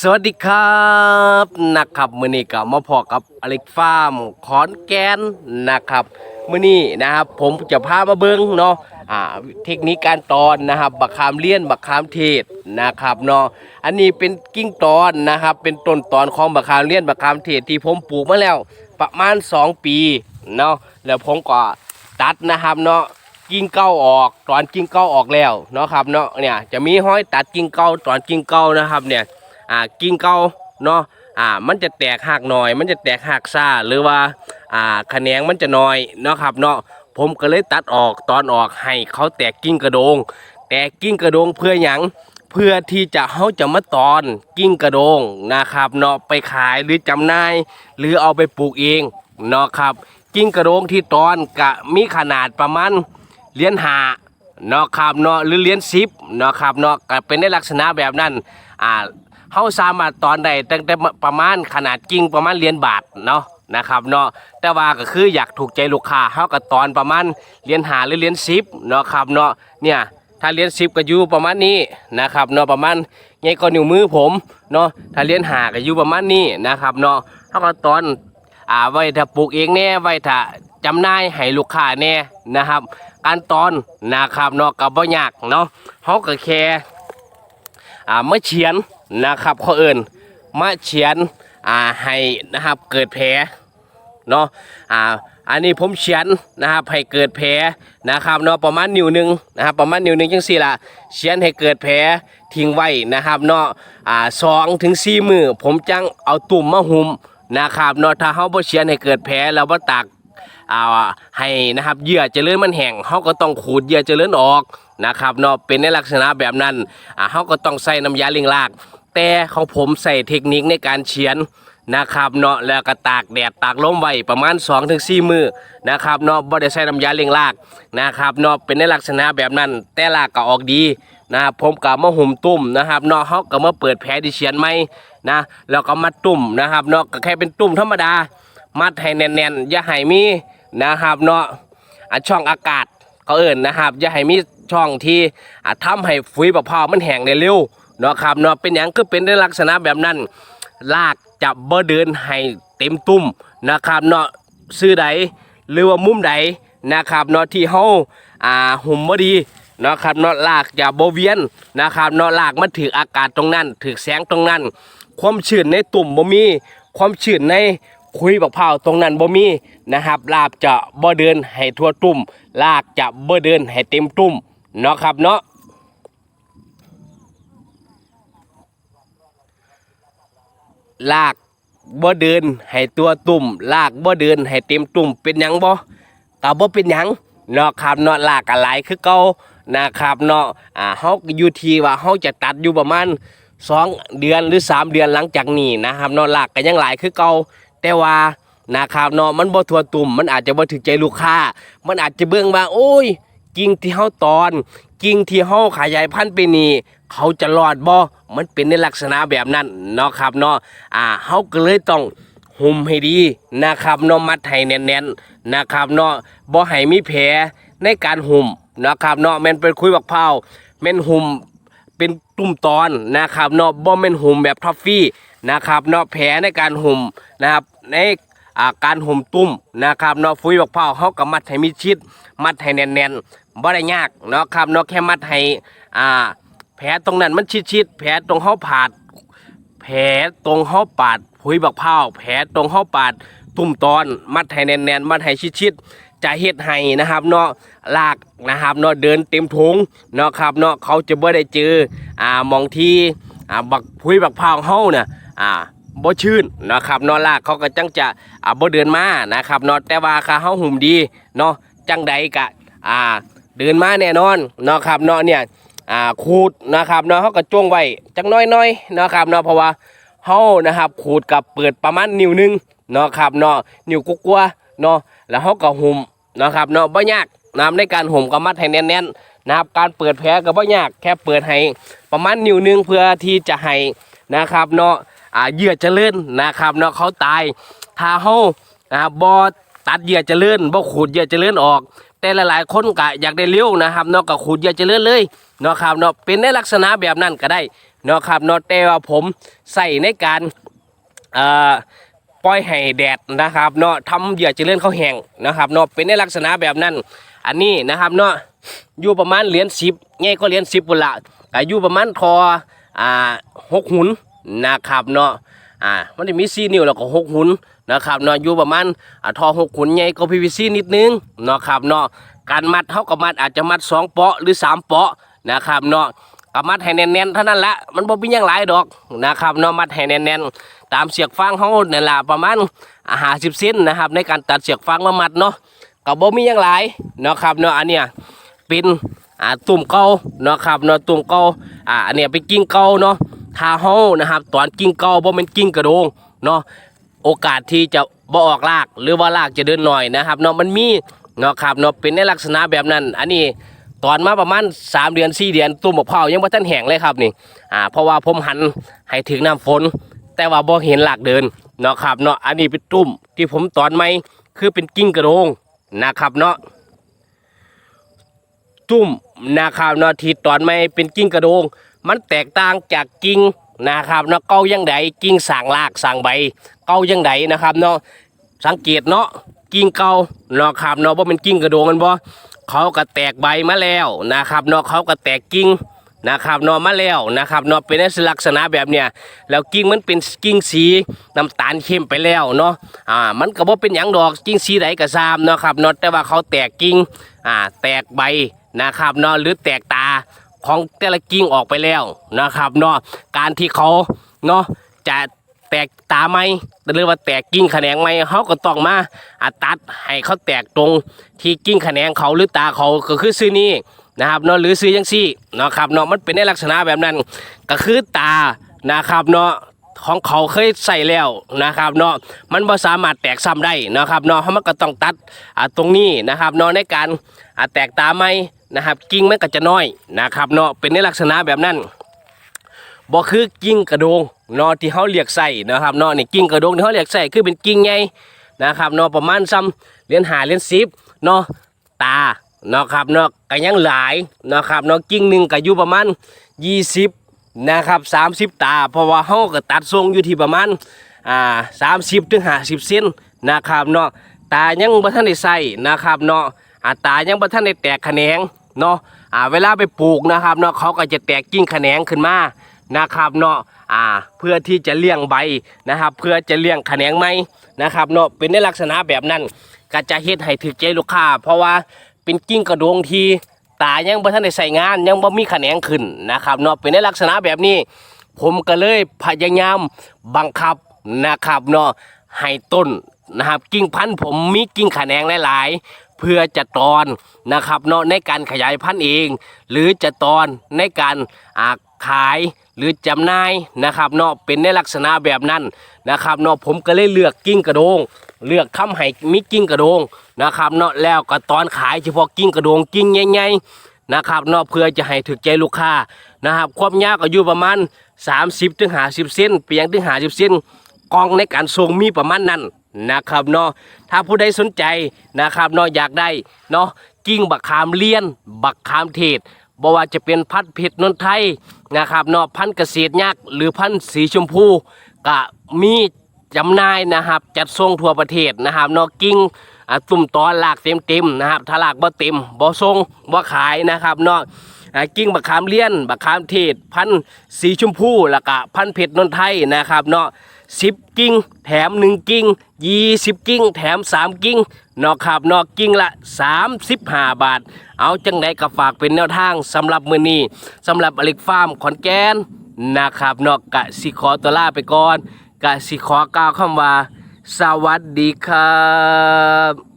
สวัสดีครับนะครับมือนี้ก็มาพอกับอเล็กฟาร์มขอนแกนนะครับมือนี้นะครับ ผมจะพามาเบิ้งเนาะอ่าเทคนิคการตอนนะครับบักขามเลี้ยนบักขามเทศนะครับเนาะอันนี้เป็นกิ้งตอนนะครับ เป็นต้นตอนของบักขามเลี้ยนบักขามเทศที่ผมปลูกมาแล้วประมาณ 2 ปีเนาะแล้วผมก็ตัดนะครับเนาะกิ่งเก้าออกตอนกิ่งเก้าออกแล้วเนาะครับเนาะเนี่ยจะมีห้อยตัดกิ่งเก้าตอนกิ่งเก้านะครับเนี่ย อ่ากิ่งเก้าเนาะอ่ามันจะแตกหักหน่อย มันจะแตกหักซ่าหรือว่าอ่าแขนงมันจะน้อยเนาะครับเนาะผมก็เลยตัดออกตอนออกให้เขาแตกกิ่งกระโดง แตกกิ่งกระโดงเพื่อหยังเพื่อที่จะเขาจะมาตอนกิ่งกระโดงนะครับเนาะไปขายหรือจำหน่าย หรือเอาไปปลูกเองเนาะครับ กิ่งกระโดงที่ตอนกะมีขนาดประมาณเหรียญหาเนาะครับเนาะหรือเหรียญสิบเนาะครับเนาะก็เป็นในลักษณะแบบนั้นอ่า เฮาสามารถตอนได้ตั้งแต่ประมาณขนาดกิ่งประมาณเหรียญบาทเนาะนะครับเนาะแต่ว่าก็คืออยากถูกใจลูกค้าเฮาก็ตอนประมาณเหรียญหาหรือเหรียญสิบเนาะครับเนาะเนี่ยถ้าเหรียญสิบก็อยู่ประมาณนี้นะครับเนาะประมาณไงก็นิ้วมือผมเนาะถ้าเหรียญหาก็อยู่ประมาณนี้นะครับเนาะเฮาก็ตอนอ่าไว้ถ้าปลูกเองแน่ไว้ถ้าจำหน่ายให้ลูกค้าแน่นะครับการตอนนะครับเนาะกับบ่ยากเนาะเฮาก็แค่ อ่ามาเฉียนนะครับเขาเอิ้นมาเฉียนอ่าให้นะครับเกิดแผลเนาะอ่าอันนี้ผมเฉียนนะครับให้เกิดแผลนะครับเนาะประมาณนิ้วหนึ่งนะครับประมาณนิ้วหนึ่งจังซี่ละเฉียนให้เกิดแผลทิ้งไว้นะครับเนาะอ่าสองถึงสี่มือผมจังเอาตุ่มมาหุมนะครับเนาะถ้าเฮาบ่เชียนให้เกิดแผลแล้วบ่ตาก เอาให้นะครับเหยื่อเจริญมันแห้งเฮาก็ต้องขูดเหยื่อเจริญออกนะครับเนาะเป็นในลักษณะแบบนั้นอ่าเฮาก็ต้องใส่น้ำยาเลี้ยงราก แต่ของผมใส่เทคนิคในการเฉียนนะครับเนาะแล้วก็ตากแดดตากลมไว้ประมาณ 2-4มื้อนะครับเนาะบ่ได้ใส่น้ำยาเลี้ยงรากนะครับเนาะเป็นในลักษณะแบบนั้น แต่รากก็ออกดีนะครับผมก็มาหุ่มตุ้มนะครับเนาะเฮาก็มาเปิดแผลที่เฉียนใหม่นะแล้วก็มาตุ่มนะครับเนาะก็แค่เป็นตุ่มธรรมดา มัดให้แน่นๆอย่าให้มี นะครับเนาะอะช่องอากาศเขาเอิ่นนะครับอย่าให้มีช่องที่อะทำให้ฝุ่ยบะพร้าวมันแห้งได้เร็วเนาะครับเนาะเป็นอย่างก็เป็นในลักษณะแบบนั้นลากจะบ่เดินให้เต็มตุ่มนะครับเนาะซื้อใดหรือว่ามุมใดนะครับเนาะที่เฮาอ่าหุ่มบ่ดีเนะครับเนาะลากจะบ่เวียนนะครับเนาะลากมันถืออากาศตรงนั้นถือแสงตรงนั้น ความชื้นในตุ่มบ่มีความชื้นใน คุยบักพร้าตรงนั้นบ่มีนะครับลาบจะบ่เดินให้ทั่วตุ่ม ลากจะบ่เดินให้เต็มตุ่มเนาะครับเนาะลากบ่เดินให้ตัวตุ่ม ลากบ่เดินให้เต็มตุ่มเป็นหยังบ่ก็บ่เป็นหยังเนาะครับเนาะลากก็หลคือเก่านะครับเนาะอ่าเฮาก็อยู่ที่ว่าเฮาจะตัดอยู่ประมาณสองเดือนหรือสามเดือนหลังจากนี้นะครับเนาะลากก็ยังหลายคือเก่า แต่ว่านะครับเนาะมันบ่ทัวตุ่มมันอาจจะบ่ถึกใจลูกค้า มันอาจจะเบิ่งว่าโอ้ย กิ่งที่เฮาตอน กิ่งที่เฮาขยายพันธุ์ไปนี่เขาจะรอดบ่มันเป็นในลักษณะแบบนั้นเนาะครับเนาะอ่าเฮาก็เลยต้องหุ่มให้ดีนะครับเนาะมัดให้แน่นๆนะครับเนาะบ่ให้มีแผลในการหุ่มนะครับเนาะแม่นเป็นคุยบักพร้าแม่นหุ่มเป็นตุ่มตอนนะครับเนาะบ่แม่นหุ่มแบบทัฟฟี่ นะครับเนาะแผลในการห่มนะครับในาการห่มตุ้มนะครับเนาะฟุ้ยบักเผาเขาก็มัดให้มิดชิด มัดให้แน่นๆบ่ได้ยากเนาะครับเนาะแค่มัดให้อ่าแผลตรงนั้นมันชิดๆแผลตรงเขาผาด แผลตรงเขาปาดผุยบักเผาแผลตรงเขาปาดตุ่มตอนมัดให้แน่นๆมัดให้ชิดๆจะเฮ็ดให้นะครับเนาะลากนะครับเนาะเดินเต็มถุงเนาะครับเนาะเขาจะบ่ได้เจออ่ามองที่อ่าบักผุยบักเผาเฮาเนี่ย อ่าบ่ชื่นนะครับนอลากเขาก็จังจะอ่าบ่เดินมานะครับนาะแต่ว่าค่าเฮาหุ่มดีเนาะจังใดกะอ่าเดินมาแน่นอนนะครับเนาะเนี่ยอ่าขูดนะครับเนาะเฮาก็จ้วงไว้จังน้อยๆเนะครับเนาะเพราะว่าเฮานะครับขูดกับเปิดประมาณนิ้วหนึงเนาะครับเนาะนิ้วกลัวเนาะแล้วเฮาก็หุ่มนะครับเนาะบ่ยากนะครับในการห่มก็มัดให้แน่นๆนะครับการเปิดแผลก็บ่ยากแค่เปิดให้ประมาณนิ้วหนึงเพื่อที่จะให้นะครับเนาะ เหยื่อเจริญนะครับเนาะเขาตายถ้าเฮานะครับบ่ตัดเหยื่อเจริญบ่ขูดเหยื่อเจริญออก แต่หลายๆ คนก็อยากได้เร็วนะครับเนาะก็ขูดเหยื่อเจริญเลยเนาะครับเนาะเป็นในลักษณะแบบนั้นก็ได้เนาะครับเนาะแต่ว่าผมใส่ในการปล่อยให้แดดนะครับเนาะทำเหยื่อเจริญเขาแห้งนะครับเนาะเป็นในลักษณะแบบนั้น อันนี้นะครับเนาะอยู่ประมาณเหรียญสิบง่ายก็เหรียญสิบปุ่นละแต่อยู่ประมาณทออ่าหกหุน นะครับเนาะอ่ามันจะมีซีนิ้วแล้วก็หกหุนนะครับเนาะอยู่ประมาณอ่าทอหกหุนใหญ่ก็พีวีซีนิดนึงเนาะครับเนาะการมัดเท่ากับมัดอาจจะมัดสองเปาะหรือสามเปาะนะครับเนาะก็มัดให้แน่นๆเท่านั้นละมันบ่มีหยังหลายดอกนะครับเนาะมัดให้แน่นๆตามเสียกฟางเขาเนี่ยละประมาณห้าสิบเซนนะครับ ในการตัดเสียกฟางมามัดเนาะก็บ่มีหยังหลายนะครับเนาะอันเนี้ยเป็นอ่าตุ่มเกาเนาะครับเนาะตุ่มเกาอ่าอันเนี้ยเป็นกิ่งเกาเนาะ ถ้าเฮานะครับ ตอนกิ่งเก่าบ่แม่นกิ่งกระโดงเนาะโอกาสที่จะบ่ออกรากหรือว่ารากจะเดินหน่อยนะครับเนาะมันมีเนาะครับเนาะเป็นในลักษณะแบบนั้น อันนี้ตอนมาประมาณ3เดือน4เดือนตุ่มมะพร้าวยังบ่ทันแห้งเลยครับนี่อ่าเพราะว่าผมหันให้ถึงน้ำฝน แต่ว่าบ่เห็นรากเดินเนาะครับเนาะอันนี้เป็นตุ่มที่ผมตอนใหม่คือเป็นกิ่งกระโดงนะครับเนาะจุ่มนะครับเนาะที่ตอนไม่เป็นกิ่งกระโดง มันแตกต่างจากกิ่งนะครับเนาะเกายังไดกิ่งสางรากสางใบ เกายังไดนะครับเนาะสังเกตเนาะกิ่งเกาเนาะครับเนาะว่าเป็นกิ่งกระโดงกันบ่เขาก็แตกใบมาแล้วนะครับเนาะเขาก็แตกกิ่งนะครับเนาะมาแล้วนะครับเนาะเป็นลักษณะแบบเนี้ยแล้วกิ่งมันเป็นกิ่งสีน้ำตาลเข้มไปแล้วเนาะอ่ามันก็บ่เป็นหยังดอกกิ่งสีใดก็ตามเนาะครับเนาะแต่ว่าเขาแตกกิ่งอ่าแตกใบนะครับเนาะหรือแตกตา ของแต่ละกิ่งออกไปแล้วนะครับเนาะการที่เขาเนาะจะแตกตาไหมหรือว่าแตกกิ่งแขนงไหมเขาก็ต้องมาอาตัดให้เขาแตกตรงที่กิ่งแขนงเขาหรือตาเขาก็คือซื้อนี้นะครับเนาะหรือซื้อยังซี่เนาะครับเนาะมันเป็นในลักษณะแบบนั้น ก็คือตานะครับเนาะของเขาเคยใส่แล้วนะครับเนาะมันบ่สามารถแตกซ้ำได้นะครับเนาะเพราะมันก็ต้องตัดตรงนี้นะครับเนาะในการแตกตาไหม นะครับ กิ่งมันก็จะน้อยนะครับเนาะเป็นในลักษณะแบบนั้นบ่คือกิ่งกระโดงเนาะที่เขาเรียกใส่นะครับเนาะนี่กิ่งกระโดงที่เขาเรียกใส่คือเป็นกิ่งใหญ่นะครับเนาะประมาณซ้ำเหรียญหาเหรียญสิบเนาะตาเนาะครับเนาะก็ยังหลายเนาะครับเนาะกิ่งหนึ่งก็อยู่ประมาณ 20นะครับ30 ตา เพราะว่าเฮาก็ตัดทรงอยู่ที่ประมาณอ่า30ถึง50เซนนะครับเนาะตายังบ่ทันได้ใส่นะครับเนาะอ่าตายังบ่ทันได้แตกแขนง เนาะอ่าเวลาไปปลูกนะครับเนาะเขาก็จะแตกกิ่งแขนงขึ้นมานะครับเนาะอ่าเพื่อที่จะเลี้ยงใบนะครับ เพื่อจะเลี้ยงแขนงไหมนะครับเนาะเป็นในลักษณะแบบนั้นก็จะเฮ็ดให้ถึกใจลูกค้า เพราะว่าเป็นกิ้งกระโดงทีตายังบ่ทันได้ใส่งานยังบ่มีแขนงขึ้นนะครับเนาะเป็นในลักษณะแบบนี้ ผมก็เลยพยายามบังคับนะครับเนาะให้ต้นนะครับกิ่งพันธุ์ผมมีกิ่งแขนงหลาย เพื่อจะตอนนะครับเนาะในการขยายพันธุ์เอง หรือจะตอนในการอาขายหรือจำหน่ายนะครับเนาะเป็นในลักษณะแบบนั้นนะครับเนาะผมก็เลยเลือกกิ่งกระโดง เลือกคำให้มีกิ่งกระโดงนะครับเนาะแล้วก็ตอนขายเฉพาะกิ่งกระโดงกิ่งใหญ่ๆนะครับเนาะเพื่อจะให้ถึกใจลูกค้านะครับความยาวก็อยู่ประมาณ 30ถึง50 เซนเปียงถึง50เซนกองในการส่งมีประมาณนั้น นะครับเนาะถ้าผู้ใดสนใจนะครับเนาะอยากได้เนาะกิ่งบักขามเลี้ยน บักขามเทศบ่ว่าจะเป็นพันธุ์เพชรนนทไทยนะครับเนาะพันธุ์เกษตรยักษ์หรือพันธุ์สีชมพูก็มีจำหน่ายนะครับ จัดส่งทั่วประเทศนะครับเนอกกิ้งตุ่มตอนหลากเต็มเต็มนะครับถ้าหลากบ่เต็มบ่ส่งบ่ขายนะครับเนาะกิ้งบักขามเลี้ยน บักขามเทศ พันธุ์สีชมพูแล้วก็พันธุ์เพชรนนทไทยนะครับเนาะ สิบกิ้งแถมหนึ่งกิ้งยี่สิบกิ้งแถมสามกิ้งนอกขับนอกกิ้งละสามสิบห้าบาท เอาจังไดก็ฝากเป็นแนวทางสำหรับมื้อนี้สำหรับอเล็กฟาร์มขอนแก่นนะครับนอกกะสิขอตัวลาไปก่อนกะสิขอกล่าวคำว่า สวัสดีครับ